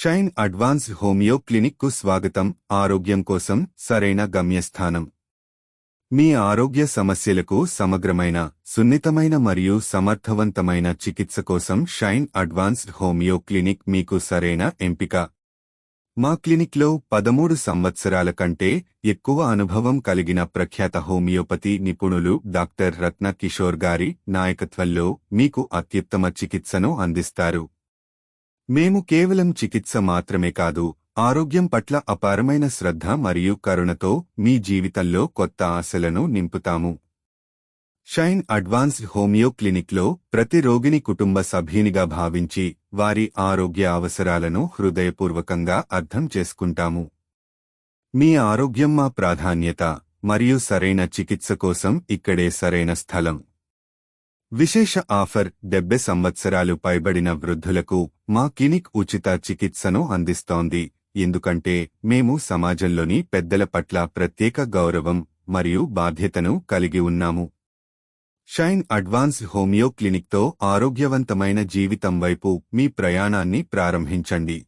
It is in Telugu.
షైన్ అడ్వాన్స్డ్ హోమియో క్లినిక్కు స్వాగతం. ఆరోగ్యం కోసం సరైన గమ్యస్థానం. మీ ఆరోగ్య సమస్యలకు సమగ్రమైన సున్నితమైన మరియు సమర్థవంతమైన చికిత్స కోసం షైన్ అడ్వాన్స్డ్ హోమియో క్లినిక్ మీకు సరైన ఎంపిక. మా క్లినిక్లో పదమూడు సంవత్సరాల కంటే ఎక్కువ అనుభవం కలిగిన ప్రఖ్యాత హోమియోపతి నిపుణులు డాక్టర్ రత్న కిషోర్ గారి నాయకత్వంలో మీకు అత్యుత్తమ చికిత్సను అందిస్తారు. మేము కేవలం చికిత్స మాత్రమే కాదు ఆరోగ్యం పట్ల అపారమైన శ్రద్ధ మరియు కరుణతో మీ జీవితంలో కొత్త ఆశలను నింపుతాము. షైన్ అడ్వాన్స్డ్ హోమియో క్లినిక్లో ప్రతి రోగిని కుటుంబ సభ్యునిగా భావించి వారి ఆరోగ్య అవసరాలను హృదయపూర్వకంగా అర్థం చేసుకుంటాము. మీ ఆరోగ్యం మా ప్రాధాన్యత మరియు సరైన చికిత్స కోసం ఇక్కడే సరైన స్థలం. విశేష ఆఫర్ డెబ్బై సంవత్సరాలు పైబడిన వృద్ధులకు మా క్లినిక్ ఉచిత చికిత్సను అందిస్తోంది. ఎందుకంటే మేము సమాజంలోని పెద్దల పట్ల ప్రత్యేక గౌరవం మరియు బాధ్యతను కలిగి ఉన్నాము. షైన్ అడ్వాన్స్ హోమియో క్లినిక్తో ఆరోగ్యవంతమైన జీవితం వైపు మీ ప్రయాణాన్ని ప్రారంభించండి.